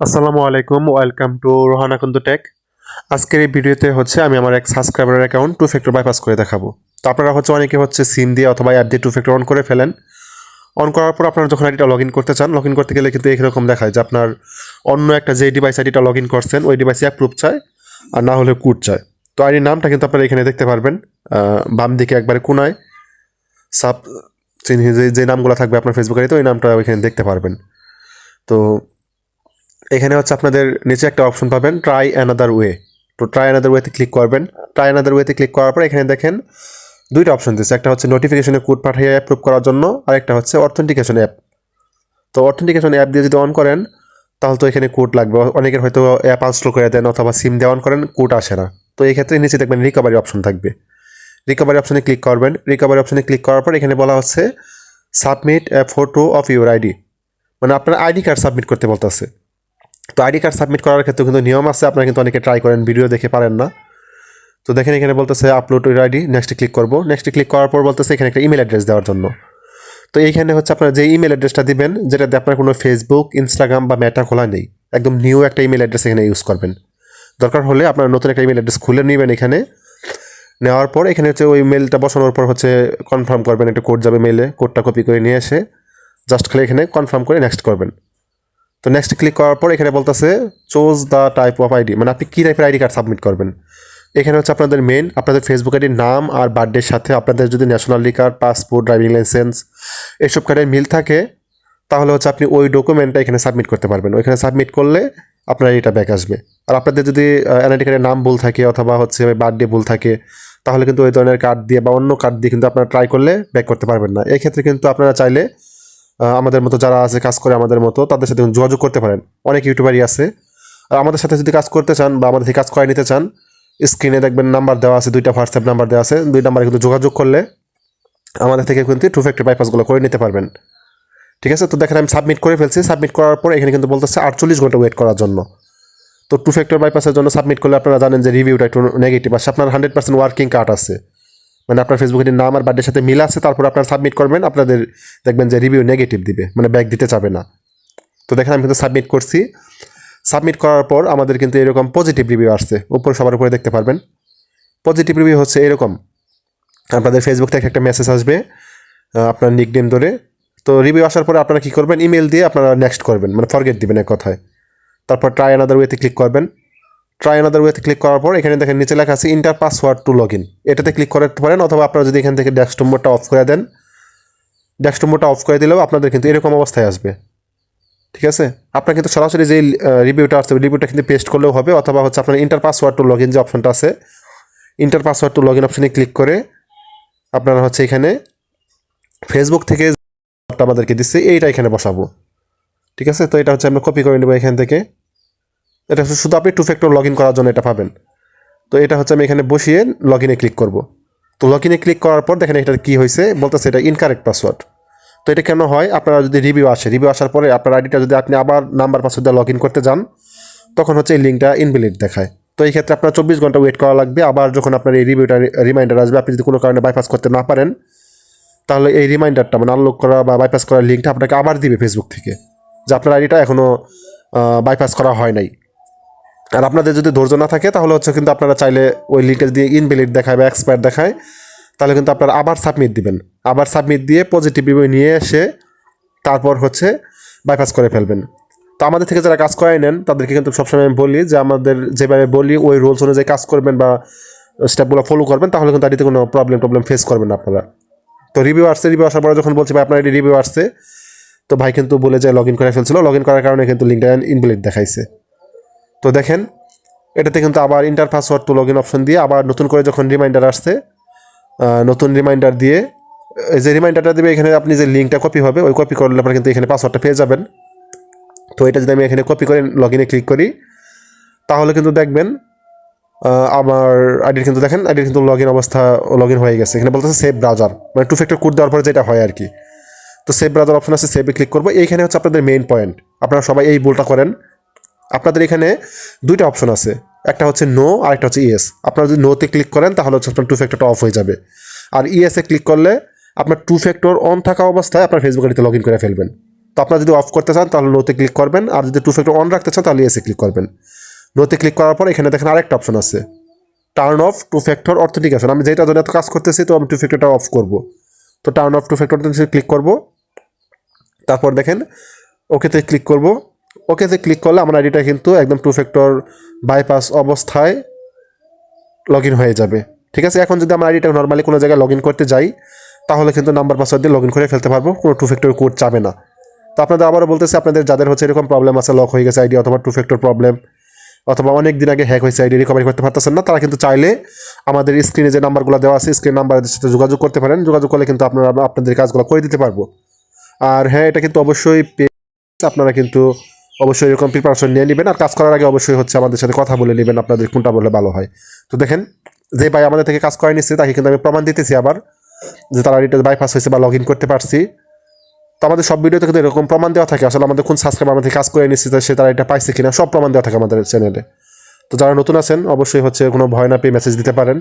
আসসালামু আলাইকুম, welcome to Rohana Kundu tech. আজকের এই ভিডিওতে হচ্ছে আমি আমার এক সাবস্ক্রাইবারের অ্যাকাউন্ট টু ফ্যাক্টর বাইপাস করে দেখাবো। তো আপনারা হচ্ছে অনেকে হচ্ছে সিম দিয়ে অথবা অ্যাপ দিয়ে টু ফ্যাক্টর অন করে ফেলেন। অন করার পর আপনারা যখন আইডিটা লগ ইন করতে চান লগ ইন করতে গেলে কিন্তু এরকম দেখায় যে আপনার অন্য একটা যে ডিভাইস আইডিটা লগ ইন করছেন, ওই ডিভাইসে অ্যাপ্রুভ চায় আর না হলে কুড চায়। তো আইডির নামটা কিন্তু আপনারা এখানে দেখতে পারবেন। বাম দিকে একবারে কোনায় সাব চিহ্ন- যে যে নামগুলো থাকবে আপনার ফেসবুক আইডিতে, ওই নামটা ওইখানে দেখতে পারবেন। তো এখানে হচ্ছে আপনাদের নিচে একটা অপশন পাবেন ট্রাই অ্যানাদার ওয়ে তো ট্রাই অ্যানাদার ওয়েতে ক্লিক করবেন। ট্রাই অ্যানাদার ওয়েতে ক্লিক করার পর এখানে দেখেন দুইটা অপশন দিচ্ছে একটা হচ্ছে নোটিফিকেশনে কোড পাঠিয়ে অ্যাপ্রুভ করার জন্য, আর একটা হচ্ছে অথেন্টিকেশন অ্যাপ তো অথেন্টিকেশন অ্যাপ দিয়ে যদি অন করেন, তাহলে তো এখানে কোড লাগবে। অনেকের হয়তো অ্যাপ আনস্টল করে দেন অথবা সিম দিয়ে অন করেন কোড আসে না। তো এই ক্ষেত্রে নিচে দেখবেন রিকভারি অপশন থাকবে। রিকভারি অপশনে ক্লিক করবেন। রিকভারি অপশনে ক্লিক করার পর এখানে বলা হচ্ছে submit photo of your ID মানে আপনার আইডি কার্ড সাবমিট করতে বলতেছে। তো আইডি কার্ড সাবমিট করার ক্ষেত্রে কিন্তু নিয়ম আছে, আপনারা কিন্তু অনেকে ট্রাই করেন, ভিডিও দেখে পারেন না। তো দেখেন এখানে বলতেছে আপলোড ইউর আইডি নেক্সটে ক্লিক করব। নেক্সটে ক্লিক করার পর বলতেছে এখানে একটা ইমেল অ্যাড্রেস দেওয়ার জন্য। তো এইখানে হচ্ছে আপনার যে ইমেল অ্যাড্রেসটা দিবেন, যেটাতে আপনার কোনো ফেসবুক ইনস্টাগ্রাম বা মেটা খোলা নেই, একদম নিউ একটা ইমেল অ্যাড্রেস এখানে ইউজ করবেন। দরকার হলে আপনার নতুন একটা ইমেল অ্যাড্রেস খুলে নেবেন এখানে। নেওয়ার পর এখানে হচ্ছে ওই মেলটা বসানোর পর হচ্ছে কনফার্ম করবেন, একটা কোড যাবে মেলে কোডটা কপি করে নিয়ে এসে জাস্ট খালি এখানে কনফার্ম করে নেক্সট করবেন। তো নেক্সট ক্লিক করার পর এখানে বলতেছে choose the type of ID মানে আপনি কী টাইপের আইডি কার্ড সাবমিট করবেন? এখানে হচ্ছে আপনাদের মেন আপনাদের ফেসবুক আইডির নাম আর বার্থডের সাথে আপনাদের যদি nationality card passport driving licence এসব কার্ডের মিল থাকে, তাহলে হচ্ছে আপনি ওই ডকুমেন্টটা এখানে সাবমিট করতে পারবেন। ওইখানে সাবমিট করলে আপনার এটা ব্যাক আসবে। আর আপনাদের যদি এনআইডি কার্ডের নাম ভুল থাকে অথবা হচ্ছে বার্থডে ভুল থাকে, তাহলে কিন্তু ওই ধরনের কার্ড দিয়ে বা অন্য কার্ড দিয়ে কিন্তু আপনারা ট্রাই করলে ব্যাক করতে পারবেন না। এক্ষেত্রে কিন্তু আপনারা চাইলে আমাদের মতো যারা আছে, কাজ করে আমাদের মতো, তাদের সাথে যোগাযোগ করতে পারেন। অনেক ইউটিউবারই আছে। আর আমাদের সাথে যদি কাজ করতে চান বা আমাদের কাজ করে নিতে চান স্ক্রিনে দেখবেন নাম্বার দেওয়া আছে, দুইটা হোয়াটসঅ্যাপ নাম্বার দেওয়া আছে। দুই নাম্বারে কিন্তু যোগাযোগ করলে আমাদের থেকে কিন্তু টু ফ্যাক্টরি বাইপাসগুলো করে নিতে পারবেন। ঠিক আছে? তো দেখেন আমি সাবমিট করে ফেলছি। সাবমিট করার পর এখানে কিন্তু বলতেছে আটচল্লিশ ঘণ্টা ওয়েট করার জন্য। তো টু ফ্যাক্টর বাইপাসের জন্য সাবমিট করলে আপনারা জানেন যে রিভিউটা একটু নেগেটিভ আসছে আপনার হান্ড্রেড পার্সেন্ট ওয়ার্কিং কার্ড আছে। মানে আপনার ফেসবুকের নাম আর বার্থডের সাথে মিল আছে, তারপর আপনারা সাবমিট করবেন, আপনাদের দেখবেন যে রিভিউ নেগেটিভ দিবে মানে ব্যাক দিতে চাবে না। তো দেখেন আমি কিন্তু সাবমিট করছি। সাবমিট করার পর আমাদের কিন্তু এরকম পজিটিভ রিভিউ আসছে, উপর সবার উপরে দেখতে পারবেন। পজিটিভ রিভিউ হচ্ছে এরকম, আপনাদের ফেসবুক থেকে একটা মেসেজ আসবে আপনার নিক নেম ধরে। তো রিভিউ আসার পরে আপনারা কী করবেন? ইমেল দিয়ে আপনারা নেক্সট করবেন মানে ফরগেট দিবেন এক কথায়। তারপর ট্রাই আনাদার ওয়েতে ক্লিক করবেন। ট্রাই আনাদার ওয়েতে ক্লিক করার পর এখানে দেখেন নিচে লেখা আছে enter password to log in এটাতে ক্লিক করতে পারেন অথবা আপনারা যদি এখান থেকে ডেস্কটপ নম্বরটা অফ করে দেন ডেস্কটপ নম্বরটা অফ করে দিলেও আপনাদের কিন্তু এরকম অবস্থায় আসবে। ঠিক আছে? আপনার কিন্তু সরাসরি যে রিভিউটা আসছে রিভিউটা কিন্তু পেস্ট করলেও হবে অথবা হচ্ছে আপনার enter password to log in যে অপশনটা আছে enter password to log in অপশনে ক্লিক করে আপনারা হচ্ছে এখানে ফেসবুক থেকে আমাদেরকে দিচ্ছে, এইটা এখানে বসাবো। ঠিক আছে? তো এটা হচ্ছে আমরা কপি করে নেব এখান থেকে। এটা হচ্ছে শুধু আপনি টু ফ্যাক্টর লগ ইন করার জন্য এটা পাবেন। তো এটা হচ্ছে আমি এখানে বসিয়ে লগ ইনে ক্লিক করব। তো লগ ইনে ক্লিক করার পর দেখেন এটা কী হয়েছে, বলতেছে এটা ইনকারেক্ট পাসওয়ার্ড তো এটা কেন হয়? আপনারা যদি রিভিউ আসে রিভিউ আসার পরে আপনার আইডিটা যদি আপনি আবার নাম্বার পাসওয়ার্ড দিয়ে লগ ইন করতে যান, তখন হচ্ছে এই লিঙ্কটা ইনভ্যালিড দেখায়। তো এই ক্ষেত্রে আপনার চব্বিশ ঘণ্টা ওয়েট করা লাগবে। আবার যখন আপনার এই রিভিউটা রিমাইন্ডার আসবে, আপনি যদি কোনো কারণে বাইপাস করতে না পারেন, তাহলে এই রিমাইন্ডারটা মানে আনলক করা বা বাইপাস করার লিঙ্কটা আপনাকে আবার দিবে ফেসবুক থেকে। যে আপনার আইডিটা এখনও বাইপাস করা হয় নাই। আর আপনাদের যদি ধৈর্য না থাকে, তাহলে হচ্ছে কিন্তু আপনারা চাইলে ওই লিঙ্কে দিয়ে ইনভ্যালিড দেখায় বা এক্সপায়ার দেখায়, তাহলে কিন্তু আপনারা আবার সাবমিট দিবেন। আবার সাবমিট দিয়ে পজিটিভ রিভিউ নিয়ে এসে তারপর হচ্ছে বাইপাস করে ফেলবেন। তো আমাদের থেকে যারা কাজ করাই নেন, তাদেরকে কিন্তু সবসময় আমি বলি যে, আমাদের যেভাবে বলি, ওই রুলস অনুযায়ী কাজ করবেন বা স্টেপগুলো ফলো করবেন, তাহলে কিন্তু আইডিতে কোনো প্রবলেম টবলেম ফেস করবেন আপনারা। তো রিভিউ আসছে রিভিউ আসার পরে যখন বলছি, ভাই, আপনার আইডি রিভিউ আসছে, তো ভাই কিন্তু বলে যে লগ ইন করে ফেলছিল। লগ ইন করার কারণে কিন্তু লিঙ্কটা ইনভ্যালিড দেখাইছে। তো দেখেন, এটাতে কিন্তু আবার enter password to log in option দিয়ে আবার নতুন করে যখন রিমাইন্ডার আসছে নতুন রিমাইন্ডার দিয়ে যে রিমাইন্ডারটা দেবে, এখানে আপনি যে লিঙ্কটা কপি হবে, ওই কপি করলে আপনার কিন্তু এখানে পাসওয়ার্ডটা পেয়ে যাবেন। তো এটা যদি আমি এখানে কপি করে লগ ইনে ক্লিক করি, তাহলে কিন্তু দেখবেন আমার আইডির কিন্তু দেখেন আইডির কিন্তু লগ ইন অবস্থা লগ ইন হয়ে গেছে। এখানে বলতেছে সেভ ব্রাউজার মানে টু ফ্যাক্টর কোড দেওয়ার পরে যেটা হয় আর কি। তো সেভ ব্রাউজার অপশন আছে সেভে ক্লিক করব। এইখানে হচ্ছে আপনাদের মেইন পয়েন্ট আপনারা সবাই এই ভুলটা করেন আপনাদের এখানে দুইটা অপশন আছে। একটা হচ্ছে নো আর একটা হচ্ছে ইয়েস আপনারা যদি নোতে ক্লিক করেন, তাহলে হচ্ছে আপনার টু ফ্যাক্টরটা অফ হয়ে যাবে। আর ইয়েসে ক্লিক করলে আপনার টু ফ্যাক্টর অন থাকা অবস্থায় আপনার ফেসবুক আইডিতে লগ ইন করে ফেলবেন। তো আপনারা যদি অফ করতে চান, তাহলে নোতে ক্লিক করবেন। আর যদি টু ফ্যাক্টর অন রাখতে চান, তাহলে এসে ক্লিক করবেন। নোতে ক্লিক করার পর এখানে দেখেন আরেকটা অপশন আছে। Turn off two factor authentication আমি যেটা জন্য এত কাজ করতেছি, তো আমি টু ফ্যাক্টরটা অফ করব। তো turn off two factor click করব। তারপর দেখেন ওকেতে ক্লিক করব। ওকেতে ক্লিক করলে আমার আইডিটা কিন্তু একদম টু ফ্যাক্টর বাইপাস অবস্থায় লগ হয়ে যাবে। ঠিক আছে? এখন যদি আমার আইডিটা নর্মালি কোনো জায়গায় লগ করতে যাই, তাহলে কিন্তু নাম্বার পাসওয়ার্ড দিয়ে লগ ইন করে ফেলতে পারব, কোনো টু ফ্যাক্টর কোড চাবে না। তো আপনাদের আবারও বলতেছি, আপনাদের যাদের হচ্ছে এরকম প্রবলেম আছে লক হয়ে গেছে আইডি অথবা টু ফ্যাক্টর প্রবলেম অথবা অনেক দিন আগে হ্যাক হয়েছে আইডি রিকভারি করতে পারতেছেন না, তারা কিন্তু চাইলে আমাদের স্ক্রিনে যে নাম্বারগুলো দেওয়া আছে স্ক্রিন নাম্বারের সাথে যোগাযোগ করতে পারেন। যোগাযোগ করলে কিন্তু আপনারা আপনাদের কাজগুলো করে দিতে পারব। আর হ্যাঁ এটা কিন্তু অবশ্যই পে- আপনারা কিন্তু অবশ্যই এরকম প্রিপারেশন নিয়ে নেবেন। আর কাজ করার আগে অবশ্যই হচ্ছে আমাদের সাথে কথা বলে নেবেন, আপনাদের কোনটা বলে ভালো হয়। তো দেখেন, যে ভাই আমাদের থেকে কাজ করে নিচ্ছে তাকে কিন্তু আমি প্রমাণ দিতেছি আবার, যে তারা এটা বাইপাস হয়েছে বা লগ ইন করতে পারছি। তো আমাদের সব ভিডিওতে কিন্তু এরকম প্রমাণ দেওয়া থাকে, আসলে আমাদের কোন সাবস্ক্রাইবার আমাদের কাজ করে নিচ্ছে সে তারা এটা পাইছে কিনা, সব প্রমাণ দেওয়া থাকে আমাদের চ্যানেলে তো যারা নতুন আছেন, অবশ্যই হচ্ছে কোনো ভয় না পেয়ে মেসেজ দিতে পারেন।